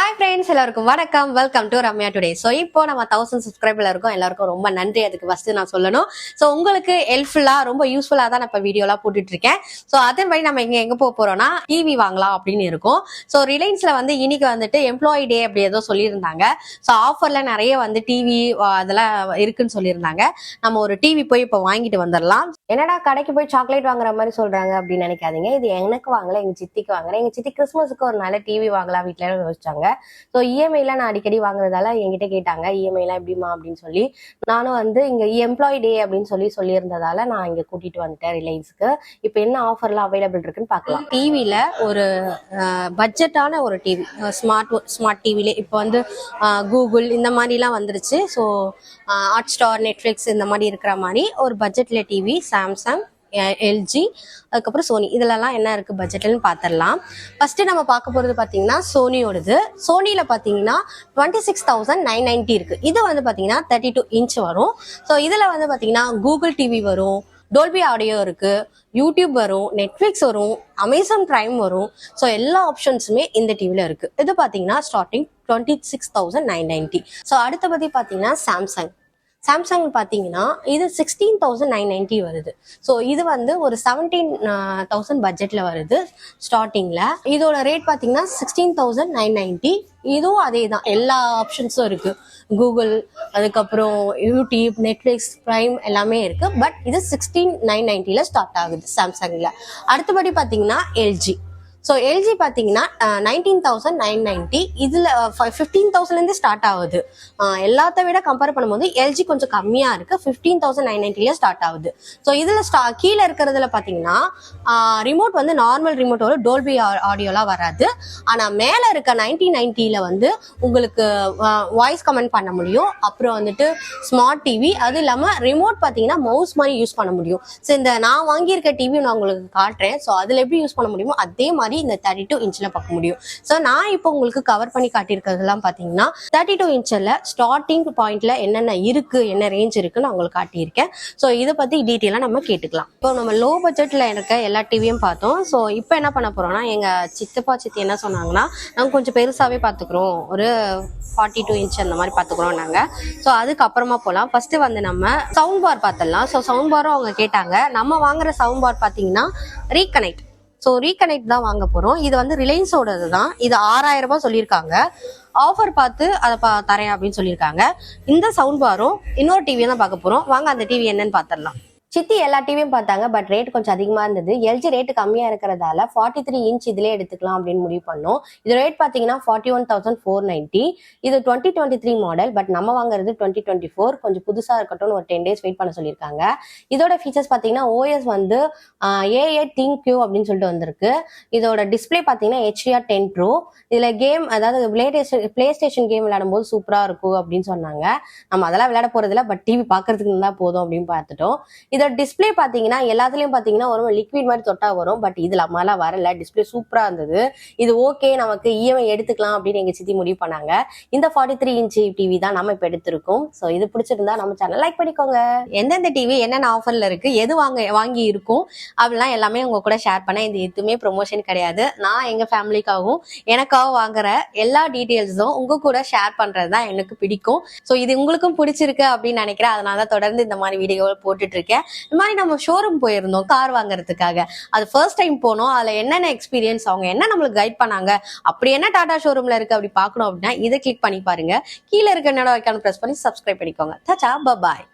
Hi friends எல்லாருக்கும் வணக்கம். Welcome to Ramya today so இப்போ நம்ம தௌசண்ட் சப்ஸ்கிரைபர் இருக்கோம். எல்லாருக்கும் ரொம்ப நன்றி. அதுக்கு ஃபர்ஸ்ட் நான் சொல்லணும். ஸோ உங்களுக்கு ஹெல்ப்ஃபுல்லாக ரொம்ப யூஸ்ஃபுல்லாக தான் நான் இப்போ வீடியோலாம் போட்டுட்டு இருக்கேன். ஸோ அதன்படி நம்ம இங்கே எங்கே போக போகிறோம்னா டிவி வாங்கலாம் அப்படின்னு இருக்கும். ஸோ ரிலையன்ஸில் வந்து இன்னைக்கு வந்துட்டு எம்ப்ளாயி டே அப்படி ஏதோ சொல்லியிருந்தாங்க. ஸோ ஆஃபரில் நிறைய வந்து டிவி அதெல்லாம் இருக்குன்னு சொல்லியிருந்தாங்க. நம்ம ஒரு டிவி போய் இப்போ வாங்கிட்டு வந்துடலாம். என்னடா கடைக்கு போய் சாக்லேட் வாங்குற மாதிரி சொல்கிறாங்க அப்படின்னு நினைக்காதீங்க. இது எனக்கு வாங்கல எங்கள் சித்திக்கு வாங்குறேன். எங்கள் சித்தி கிறிஸ்மஸுக்கு ஒரு நல்ல டிவி வாங்கலாம் வீட்டில் யோசிச்சாங்க. ஸோ இஎம்ஐலாம் நான் அடிக்கடி வாங்குறதால என்கிட்ட கேட்டாங்க இஎம்ஐலாம் எப்படிமா அப்படின்னு சொல்லி. நானும் வந்து இங்கே எம்ப்ளாயி டே அப்படின்னு சொல்லி சொல்லியிருந்ததால நான் இங்கே கூட்டிட்டு வந்துட்டேன் ரிலையன்ஸ்க்கு இப்போ என்ன ஆஃபர்லாம் அவைலபிள் இருக்குன்னு பார்க்கலாம். டிவியில ஒரு பட்ஜெட்டான ஒரு டிவி ஸ்மார்ட் ஸ்மார்ட் டிவிலே இப்போ வந்து கூகுள் இந்த மாதிரிலாம் வந்துருச்சு. ஸோ ஹாட் ஸ்டார் நெட்ஃப்ளிக்ஸ் இந்த மாதிரி இருக்கிற மாதிரி ஒரு பட்ஜெட்டில் டிவி சாம்சங் எல்ஜி அதுக்கப்புறம் சோனி இதுலலாம் என்ன இருக்குது பட்ஜெட்னு பார்த்துடலாம் ஃபஸ்ட்டு நம்ம பார்க்க போகிறது பார்த்தீங்கன்னா சோனியோடது சோனியில் பார்த்தீங்கன்னா twenty six thousand nine ninety இருக்குது இது வந்து பார்த்தீங்கன்னா தேர்ட்டி டூ இன்ச் வரும். ஸோ இதில் வந்து பார்த்தீங்கன்னா கூகுள் டிவி வரும் டோல்பி ஆடியோ இருக்கு யூடியூப் வரும் நெட்ஃப்ளிக்ஸ் வரும் அமேசான் பிரைம் வரும். ஸோ எல்லா ஆப்ஷன்ஸுமே இந்த டிவியில் இருக்கு. இது பார்த்தீங்கன்னா starting twenty six thousand nine ninety so அடுத்த பற்றி பார்த்தீங்கன்னா சாம்சங் சாம்சங் பார்த்தீங்கன்னா இது சிக்ஸ்டீன் தௌசண்ட் நைன் நைன்ட்டி வருது. ஸோ இது வந்து ஒரு செவன்டீன் தௌசண்ட் பட்ஜெட்டில் வருது ஸ்டார்டிங்கில் இதோட ரேட் பார்த்தீங்கன்னா சிக்ஸ்டீன் தௌசண்ட் நைன் நைன்ட்டி இதுவும் அதே தான் எல்லா ஆப்ஷன்ஸும் இருக்குது கூகுள் அதுக்கப்புறம் யூடியூப் நெட்ஃப்ளிக்ஸ் ப்ரைம் எல்லாமே இருக்குது பட் இது சிக்ஸ்டீன் நைன் நைன்ட்டியில் ஸ்டார்ட் ஆகுது சாம்சங்கில் அடுத்தபடி பார்த்தீங்கன்னா எல்ஜி ஸோ எல்ஜி பார்த்தீங்கன்னா நைன்டீன் தௌசண்ட் நைன் நைன்ட்டி இதில் ஃபிஃப்டீன் தௌசண்ட்லேருந்து ஸ்டார்ட் ஆகுது. எல்லாத்த விட கம்பேர் பண்ணும்போது எல்ஜி கொஞ்சம் கம்மியாக இருக்குது ஃபிஃப்டீன் தௌசண்ட் நைன் நைன்ட்டிலே ஸ்டார்ட் ஆகுது. ஸோ இதில் ஸ்டா கீழே இருக்கிறதுல பார்த்தீங்கன்னா ரிமோட் வந்து நார்மல் ரிமோட்டோட டோல்பி ஆடியோலாம் வராது. ஆனால் மேலே இருக்க நைன்டீன் நைன்ட்டியில் வந்து உங்களுக்கு வாய்ஸ் கமெண்ட் பண்ண முடியும். அப்புறம் வந்துட்டு ஸ்மார்ட் டிவி அது இல்லாமல் ரிமோட் பார்த்தீங்கன்னா மவுஸ் மாதிரி யூஸ் பண்ண முடியும். ஸோ இந்த நான் வாங்கியிருக்க டிவி நான் உங்களுக்கு காட்டுறேன். ஸோ அதில் எப்படி யூஸ் பண்ண முடியுமோ அதே மாதிரி இந்த தேர்ட்டி டூ இன்ச்சில் பார்க்க முடியும். ஸோ நான் இப்போ உங்களுக்கு கவர் பண்ணி காட்டியிருக்கிறதுலாம் பார்த்தீங்கன்னா தேர்ட்டி டூ இன்ச்சில் ஸ்டார்டிங் பாயிண்ட்ல என்னென்ன இருக்கு என்ன ரேஞ்ச் இருக்குன்னு நான் உங்களுக்கு காட்டியிருக்கேன். ஸோ இதை பற்றி டீட்டெயிலாக நம்ம கேட்டுக்கலாம். இப்போ நம்ம லோ பட்ஜெட்டில் இருக்க எல்லா டிவியும் பார்த்தோம். ஸோ இப்போ என்ன பண்ண போறோம்னா எங்கள் சித்தப்பா சித்தி என்ன சொன்னாங்கன்னா நாங்கள் கொஞ்சம் பெருசாகவே பார்த்துக்குறோம். ஒரு ஃபார்ட்டி டூ இன்ச் அந்த மாதிரி பார்த்துக்குறோம் நாங்கள் ஸோ அதுக்கப்புறமா போகலாம் ஃபர்ஸ்ட் வந்து நம்ம சவுண்ட் பார் பார்த்துடலாம். ஸோ சவுண்ட் பாரும் அவங்க கேட்டாங்க. நம்ம வாங்குற சவுண்ட் பார் பார்த்தீங்கன்னா ரீகனெக்ட் ஸோ ரீகனெக்ட் தான் வாங்க போகிறோம் இது வந்து ரிலையன்ஸோடது தான். இது ஆறாயிரம் ரூபாய் சொல்லியிருக்காங்க. ஆஃபர் பார்த்து அதை பா தரேன் அப்படின்னு சொல்லியிருக்காங்க. இந்த சவுண்ட் பாரும் இன்னொரு டிவியை தான் பார்க்க போகிறோம் வாங்க அந்த டிவி என்னன்னு பார்த்துடலாம். சித்தி எல்லா டிவியும் பார்த்தாங்க பட் ரேட் கொஞ்சம் அதிகமாக இருந்தது. எல்ஜி ரேட்டு கம்மியாக இருக்கிறதால ஃபார்ட்டி த்ரீ இன்ச் இதிலே எடுத்துக்கலாம் அப்படின்னு முடிவு பண்ணோம். இது ரேட் பார்த்தீங்கன்னா forty one thousand four ninety இது twenty twenty three model but நம்ம வாங்குறது டுவெண்ட்டி டுவெண்ட்டி ஃபோர் கொஞ்சம் புதுசாக இருக்கட்டும் ஒரு டென் டேஸ் வெயிட் பண்ண சொல்லியிருக்காங்க. இதோட ஃபீச்சர்ஸ் பார்த்தீங்கன்னா ஓஎஸ் வந்து ஏஏ டிங் கியூ அப்படின்னு சொல்லிட்டு வந்திருக்கு. இதோட டிஸ்பிளே பார்த்தீங்கன்னா ஹெச்டிஆர் டென் ப்ரோ இதில் கேம் அதாவது PlayStation PlayStation game விளையாடும்போது சூப்பராக இருக்கும் அப்படின்னு சொன்னாங்க. நம்ம அதெல்லாம் விளையாட போகிறதில்ல பட் டிவி பார்க்கறதுக்கு இருந்தால் போதும் அப்படின்னு பார்த்துட்டோம். இதோட டிஸ்பிளே பார்த்தீங்கன்னா எல்லாத்துலேயும் பார்த்தீங்கன்னா ஒரு லிக்விட் மாதிரி தொட்டா வரும். பட் இதில் அம்மாலாம் வரல. டிஸ்பிளே சூப்பராக இருந்தது. இது ஓகே நமக்கு இஎம்ஐ எடுத்துக்கலாம் அப்படின்னு எங்கள் சித்தி முடிவு பண்ணாங்க. இந்த ஃபார்ட்டி த்ரீ இன்ச் டிவி தான் நம்ம இப்போ எடுத்திருக்கோம். ஸோ இது பிடிச்சிருந்தா நம்ம சேனல் லைக் பண்ணிக்கோங்க. எந்தெந்த டிவி என்னென்ன ஆஃபரில் இருக்குது எது வாங்க வாங்கி இருக்கும் அப்படிலாம் எல்லாமே உங்கள் கூட ஷேர் பண்ணேன். இது எதுவுமே ப்ரொமோஷன் கிடையாது. நான் எங்கள் ஃபேமிலிக்காகவும் எனக்காக வாங்குற எல்லா டீட்டெயில்ஸும் உங்கள் கூட ஷேர் பண்ணுறது தான் எனக்கு பிடிக்கும். ஸோ இது உங்களுக்கும் பிடிச்சிருக்கு அப்படின்னு நினைக்கிறேன். அதனால தான் தொடர்ந்து இந்த மாதிரி வீடியோ போட்டுட்ருக்கேன் இந்த மாதிரி நம்ம ஷோரூம் போயிருந்தோம் கார் வாங்குறதுக்காக. அது ஃபர்ஸ்ட் டைம் போனோம். அதுல என்னென்ன எக்ஸ்பீரியன்ஸ் அவங்க என்ன நம்மளுக்கு கைட் பண்ணாங்க அப்படி என்ன டாடா ஷோரூம்ல இருக்கு அப்படி பார்க்கணும் அப்படின்னா இதை கிளிக் பண்ணி பாருங்க. கீழே இருக்க என்னோட ஐக்கான ப்ரெஸ் பண்ணி சப்ஸ்கிரைப் பண்ணிக்கோங்க. தச்சா பாய்